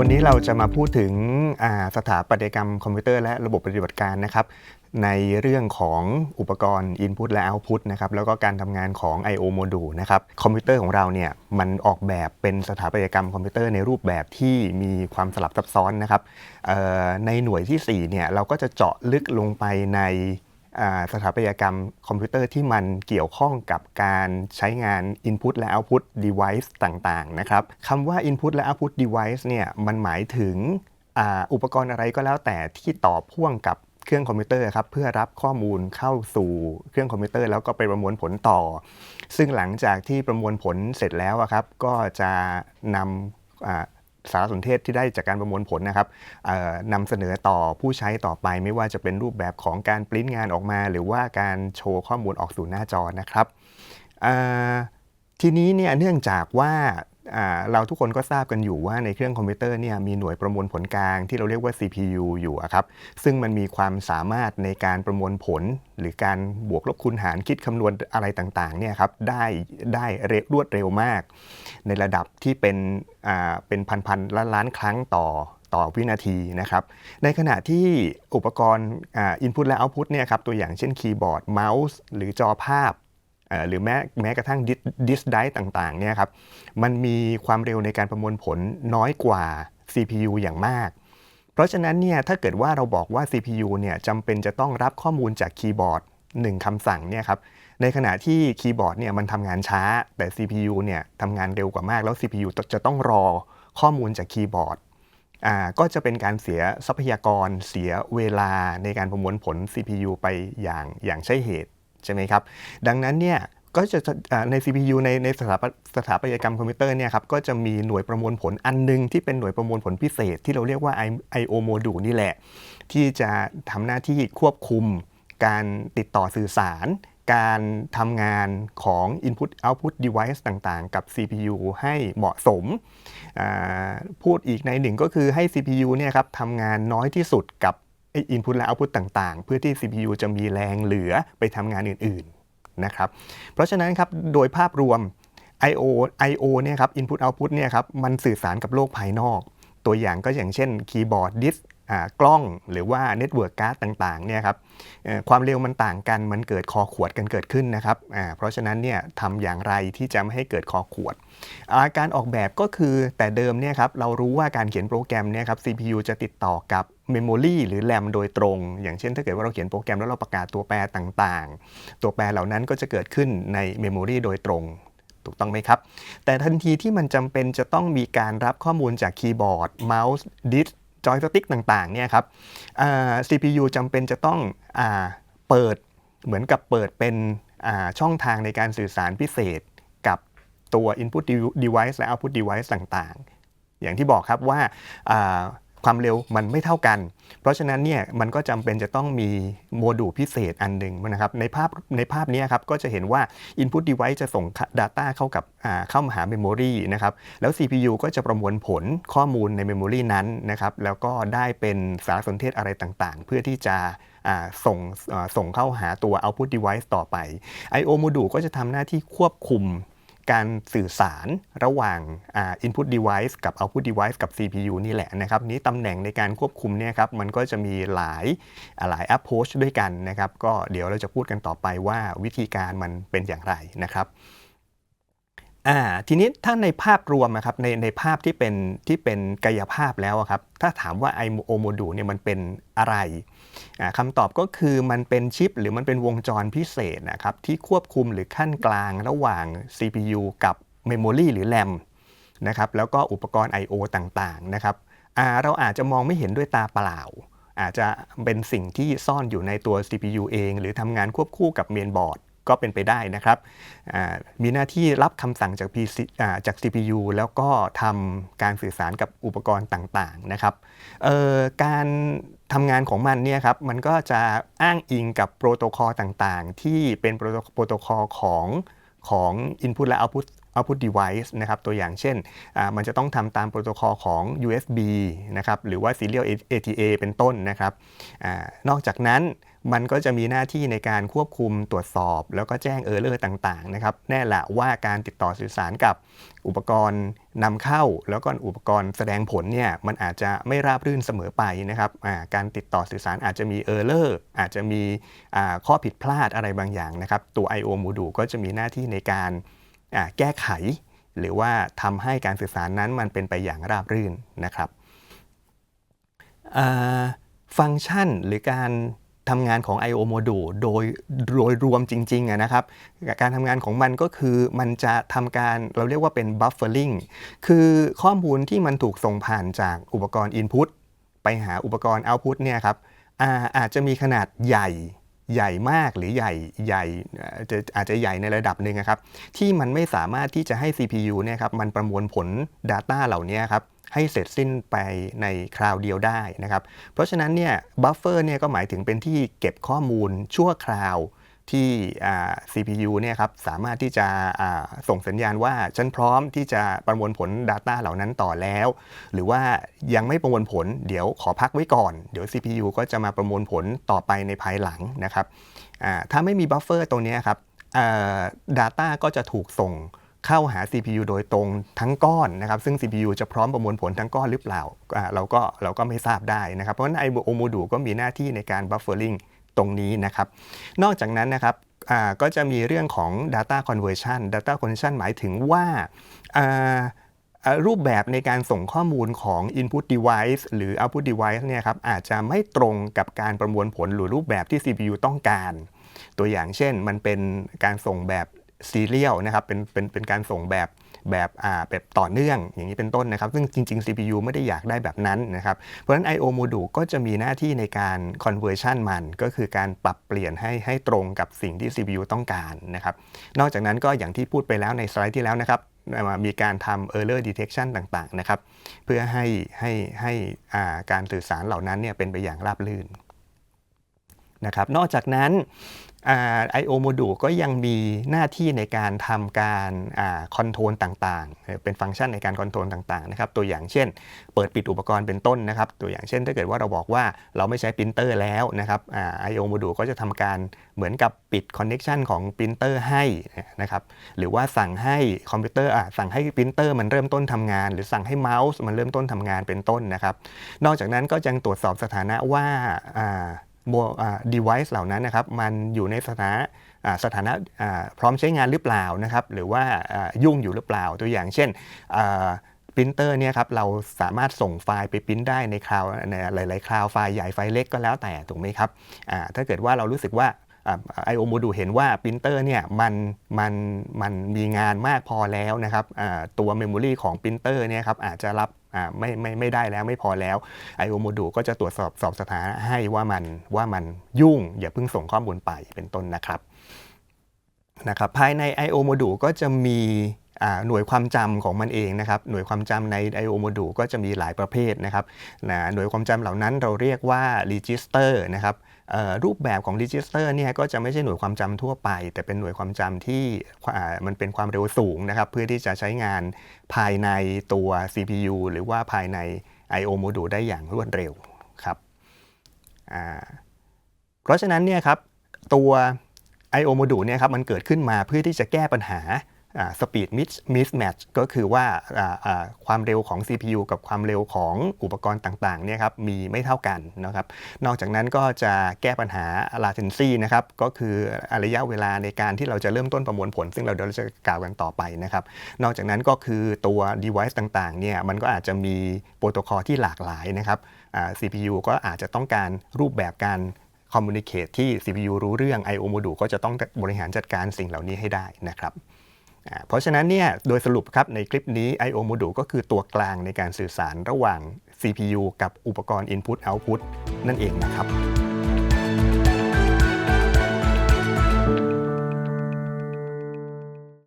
วันนี้เราจะมาพูดถึงสถาปัตยกรรมคอมพิวเตอร์และระบบปฏิบัติการนะครับ ในเรื่องของอุปกรณ์ Input และ Output นะครับแล้วก็การทำงานของ I/O Module นะครับคอมพิวเตอร์ของเราเนี่ยมันออกแบบเป็นสถาปัตยกรรมคอมพิวเตอร์ในรูปแบบที่มีความสลับซับซ้อนนะครับในหน่วยที่4เนี่ยเราก็จะเจาะลึกลงไปใน สถาปัตยกรรมคอมพิวเตอร์ที่มันเกี่ยวข้องกับการใช้งาน Input และ Output Device ต่างๆนะครับคำว่า Input และ Output Device เนี่ยมันหมายถึงอ,อุปกรณ์อะไรก็แล้วแต่ที่ต่อพ่วงกับเครื่องคอมพิวเตอร์ครับเพื่อรับข้อมูลเข้าสู่เครื่องคอมพิวเตอร์ แล้วก็ไปประมวลผลต่อ ซึ่งหลังจากที่ประมวลผลเสร็จแล้วครับก็จะนำ สารสนเทศที่ได้จากการประมวลผลนะครับนำเสนอต่อผู้ใช้ต่อไป ไม่ว่าจะเป็นรูปแบบของการปริ้นงานออกมา หรือว่าการโชว์ข้อมูลออกสู่หน้าจอนะครับทีนี้เนี่ยเนื่องจากว่า เราทุกคนก็ทราบกันอยู่ว่าในเครื่องคอมพิวเตอร์เนี่ยมีหน่วยประมวลผลกลางที่เราเรียกว่า CPU อยู่ครับซึ่งมันมีความสามารถในการประมวลผล หรือการบวกลบคูณหารคิดคำนวณอะไรต่างๆเนี่ยครับได้ได้รวดเร็วมาก ในระดับที่เป็นเป็นพันๆล้านล้านครั้งต่อต่อวินาทีนะครับ ในขณะที่อุปกรณ์อ่า input และ output เนี่ยครับตัวอย่างเช่นคีย์บอร์ดเมาส์หรือจอภาพ หรือแม้แม้กระทั่งดิสไดต่างๆเนี่ยครับมันมีความเร็วในการประมวลผลน้อยกว่า CPU อย่างมาก เพราะฉะนั้นเนี่ยถ้าเกิดว่าเราบอกว่า CPU เนี่ยจำเป็นจะต้องรับข้อมูลจากคีย์บอร์ด1คำสั่งเนี่ยครับในขณะที่คีย์บอร์ดเนี่ยมันทำงานช้า แต่ CPU เนี่ยทำงานเร็วกว่ามาก แล้ว CPU จะต้องรอข้อมูลจากคีย์บอร์ดอ่าก็จะเป็นการเสียทรัพยากรเสียเวลาในการประมวลผล CPU ไปอย่างอย่างใช่เหตุ ใช่ไหมครับ ดังนั้นเนี่ยก็จะใน CPU ในในสถาปสถาปัตยกรรมคอมพิวเตอร์เนี่ยครับก็จะมีหน่วยประมวลผลอันหนึงที่เป็นหน่วยประมวลผลพิเศษ ที่เราเรียกว่า IO Module นี่แหละ ที่จะทำหน้าที่ควบคุม การติดต่อสื่อสาร การทำงานของ Input Output Device ต่างๆ กับ CPU ให้เหมาะสม พูดอีกในหนึ่งก็คือให้ CPU เนี่ยครับทำงานน้อยที่สุดกับ อ้ Input และ Output ต่าง ๆ เพื่อที่ CPU จะมีแรงเหลือไปทำงานอื่นๆนะครับเพราะฉะนั้นครับโดยภาพรวม I/O I/O เนี่ยครับ Input Output เนี่ยครับมันสื่อสารกับโลกภายนอก ตัวอย่างก็อย่างเช่นคีย์บอร์ดดิสกล้องหรือว่าเน็ตเวิร์กการ์ดต่างๆเนี่ยครับความเร็วมันต่างกันมันเกิดคอขวดกันเกิดขึ้นนะครับเพราะฉะนั้นเนี่ยทำอย่างไรที่จะไม่ให้เกิดคอขวดอาการออกแบบก็คือแต่เดิมเนี่ยครับเรารู้ว่าการเขียนโปรแกรมเนี่ยครับ CPU จะติดต่อกับ Memory หรือ RAM โดยตรง อย่างเช่นถ้าเกิดว่าเราเขียนโปรแกรมแล้วเราประกาศตัวแปรต่างๆ ตัวแปรเหล่านั้นก็จะเกิดขึ้นใน Memory โดยตรงถูกต้องไหมครับ แต่ทันทีที่มันจำเป็นจะต้องมีการรับข้อมูลจากคีย์บอร์ดเมาส์ดิสจอยสติ๊กต่างๆเนี่ยครับ CPU จำเป็นจะต้องอเปิดเหมือนกับเปิดเป็นช่องทางในการสื่อสารพิเศษกับตัว Input Device และ Output Device ต่างๆ อย่างที่บอกครับว่าอ่า ความเร็วมันไม่เท่ากัน เพราะฉะนั้นเนี่ยมันก็จำเป็นจะต้องมีโมดูลพิเศษอันหนึ่งนะครับในภาพในภาพนี้ครับก็จะเห็นว่า Input Device จะส่ง Data เข้ากับเข้ามาหา Memory นะครับแล้ว CPU ก็จะประมวลผลข้อมูลใน Memory นั้นนะครับแล้วก็ได้เป็นสารสนเทศอะไรต่างๆ เพื่อที่จะส่งส่งเข้าหาตัว Output Device ต่อไป I/O Module ก็จะทำหน้าที่ควบคุม การสื่อสารระหว่างอ่า input device กับ output device กับ CPU นี่แหละนะครับนี้ตำแหน่งในการควบคุมเนี่ยครับมันก็จะมีหลายหลาย approach ด้วยกันนะครับ ก็เดี๋ยวเราจะพูดกันต่อไปว่าวิธีการมันเป็นอย่างไรนะครับ อ่าทีนี้ถ้าในภาพรวมนะครับในในภาพที่เป็นที่เป็นกายภาพแล้วครับถ้าถามว่า I/O module เนี่ยมันเป็นอะไรอ่าคำตอบก็คือมันเป็นชิป หรือมันเป็นวงจรพิเศษนะครับที่ควบคุมหรือขั้นกลางระหว่าง CPU กับ Memory หรือ RAM นะครับแล้วก็อุปกรณ์ I/O ต่างๆนะครับอ่าเราอาจจะมองไม่เห็นด้วยตาเปล่า อาจจะเป็นสิ่งที่ซ่อนอยู่ในตัว CPU เอง หรือทำงานควบคู่กับเมนบอร์ด ก็เป็นไปได้นะครับมีหน้าที่รับคำสั่งจาก PC จาก CPU แล้วก็ทำการสื่อสารกับอุปกรณ์ต่างๆนะครับการทำงานของมันเนี่ยครับมันก็จะอ้างอิงกับโปรโตคอลต่างๆ ที่เป็นโปรโตคอลของของ Input และ Output Output Device นะครับตัวอย่างเช่น มันจะต้องทำตามโปรโตคอลของ USB นะครับหรือว่า Serial ATA เป็นต้นนะครับอนอกจากนั้น มันก็จะมีหน้าที่ในการควบคุมตรวจสอบ แล้วก็แจ้งเออร์เลอร์ต่างๆนะครับแน่ละว่าการติดต่อสื่อสารกับอุปกรณ์นำเข้า แล้วก็อุปกรณ์แสดงผลเนี่ยมันอาจจะไม่ราบรื่นเสมอไปนะครับการติดต่อสื่อสารอาจจะมีเออร์เลอร์อาจจะมีข้อผิดพลาดอะไรบางอย่างนะครับตัว I/O Module ก็จะมีหน้าที่ในการแก้ไข หรือว่าทำให้การสื่อสารนั้นมันเป็นไปอย่างราบรื่นนะครับฟังก์ชันหรือการ ทำงานของ I/O Module โดยโดยรวมจริงๆนะครับ การทำงานของมันก็คือมันจะทำการเราเรียกว่าเป็น buffering คือข้อมูลที่มันถูกส่งผ่านจากอุปกรณ์ input ไปหาอุปกรณ์ output เนี่ยครับอาอาจจะมีขนาดใหญ่ ใหญ่มากหรือใหญ่ใหญ่จะอาจจะใหญ่ในระดับหนึ่งครับ ที่มันไม่สามารถที่จะให้ CPU เนี่ยครับมันประมวลผล Data เหล่านี้ครับให้เสร็จสิ้นไปในคราวเดียวได้นะครับ เพราะฉะนั้นเนี่ยบัฟเฟอร์เนี่ยก็หมายถึงเป็นที่เก็บข้อมูลชั่วคราว ที่ CPU เนี่ยครับสามารถที่จะส่งสัญญาณว่าฉันพร้อมที่จะประมวลผล Data เหล่านั้นต่อแล้ว หรือว่ายังไม่ประมวลผลเดี๋ยวขอพักไว้ก่อน เดี๋ยว CPU ก็จะมาประมวลผลต่อไปในภายหลังนะครับถ้าไม่มีบัฟเฟอร์ตัวนี้ครับ Data ก็จะถูกส่งเข้าหา CPU โดยตรงทั้งก้อนนะครับ ซึ่ง CPU จะพร้อมประมวลผลทั้งก้อนหรือเปล่า เราก็เราก็ไม่ทราบได้นะครับ เพราะฉะนั้น IO Module ก็มีหน้าที่ในการ buffering ตรงนี้นะครับ นอกจากนั้นนะครับก็จะมีเรื่องของ data conversion data conversion หมายถึงว่ารูปแบบในการส่งข้อมูลของ input device หรือ output device เนี่ยครับอาจจะไม่ตรงกับการประมวลผลหรือรูปแบบที่ CPU ต้องการ ตัวอย่างเช่นมันเป็นการส่งแบบซีเรียลนะครับเป็นเป็นเป็นการส่งแบบ แบบอ่าแบบต่อเนื่องอย่างนี้เป็นต้นนะครับ ซึ่งจริง ๆ CPU ไม่ได้อยากได้แบบนั้นนะครับ เพราะฉะนั้น I/O Module ก็จะมีหน้าที่ในการ conversion มัน ก็คือการปรับเปลี่ยนให้ให้ตรงกับสิ่งที่ CPU ต้องการนะครับ นอกจากนั้นก็อย่างที่พูดไปแล้วในสไลด์ที่แล้วนะครับมีการทำ error detection ต่างๆนะครับ เพื่อให้ให้ให้การสื่อสารเหล่านั้นเนี่ยเป็นไปอย่างราบรื่น นะครับ นอกจากนั้น I/O Module ก็ยังมีหน้าที่ในการทำการคอนโทรลต่างๆ เป็นฟังก์ชันในการคอนโทรลต่างๆนะครับตัวอย่างเช่น เปิดปิดอุปกรณ์เป็นต้นนะครับ ตัวอย่างเช่น ถ้าเกิดว่าเราบอกว่าเราไม่ใช้ปรินเตอร์แล้วนะครับ I/O Module ก็จะทำการเหมือนกับปิดคอนเน็ชันของปรินเตอร์ให้นะครับหรือว่าสั่งให้คอมพิวเตอร์สั่งให้ปรินเตอร์มันเริ่มต้นทำงาน หรือสั่งให้เมาส์มันเริ่มต้นทำงานเป็นต้นนะครับ นอกจากนั้นก็ยังตรวจสอบสถานะว่า device เหล่านั้นนะครับมันอยู่ในสถานะสถานะพร้อมใช้งานหรือเปล่านะครับหรือว่ายุ่งอยู่หรือเปล่าตัวอย่างเช่นปรินเตอร์เนี่ยครับเราสามารถส่งไฟล์ไปปริ้นได้ในคลาวในหลาย ๆ คลาวไฟล์ใหญ่ไฟล์เล็กก็แล้วแต่ถูกไหมครับถ้าเกิดว่าเรารู้สึกว่า I/O Module เห็นว่าปรินเตอร์เนี่ยมันมันมันมีงานมากพอแล้วนะครับตัวเมมโมรีของปรินเตอร์เนี่ยครับอาจจะรับ ไม่ไม่ไม่ได้แล้วไม่พอแล้ว I/O Module ก็จะตรวจสอบสอบสถานะให้ว่ามันว่ามันยุ่ง อย่าเพิ่งส่งข้อมูลไปเป็นต้นนะครับนะครับภายใน I/O Module ก็จะมี หน่วยความจำของมันเองนะครับหน่วยความจำใน I/O Module ก็จะมีหลายประเภทนะครับหน่วยความจำเหล่านั้นเราเรียกว่า register นะครับรูปแบบของ register เนี่ยก็จะไม่ใช่หน่วยความจำทั่วไป แต่เป็นหน่วยความจำที่มันเป็นความเร็วสูงนะครับ เพื่อที่จะใช้งานภายในตัว CPU หรือว่าภายใน I/O Module ได้อย่างรวดเร็วครับเพราะฉะนั้นเนี่ยครับตัว I/O Module เนี่ยครับมันเกิดขึ้นมาเพื่อที่จะแก้ปัญหา สปีดมิสแมทก็คือว่าความเร็วของ CPU กับความเร็วของอุปกรณ์ต่างๆเนี่ยครับมีไม่เท่ากันนะครับ นอกจากนั้นก็จะแก้ปัญหา latency นะครับ ก็คือระยะเวลาในการที่เราจะเริ่มต้นประมวลผล ซึ่งเราเดี๋ยวจะกล่าวกันต่อไปนะครับ นอกจากนั้นก็คือตัว device ต่างๆเนี่ยมันก็อาจจะมีโปรโตคอลที่หลากหลายนะครับ CPU ก็อาจจะต้องการรูปแบบการคอมมูนิเคตที่ CPU รู้เรื่อง I/O Module ก็จะต้องบริหารจัดการสิ่งเหล่านี้ให้ได้นะครับ เพราะฉะนั้นเนี่ยโดยสรุปครับในคลิปนี้ I/O Module ก็คือตัวกลางในการสื่อสารระหว่าง CPU กับอุปกรณ์ Input Output นั่นเองนะครับ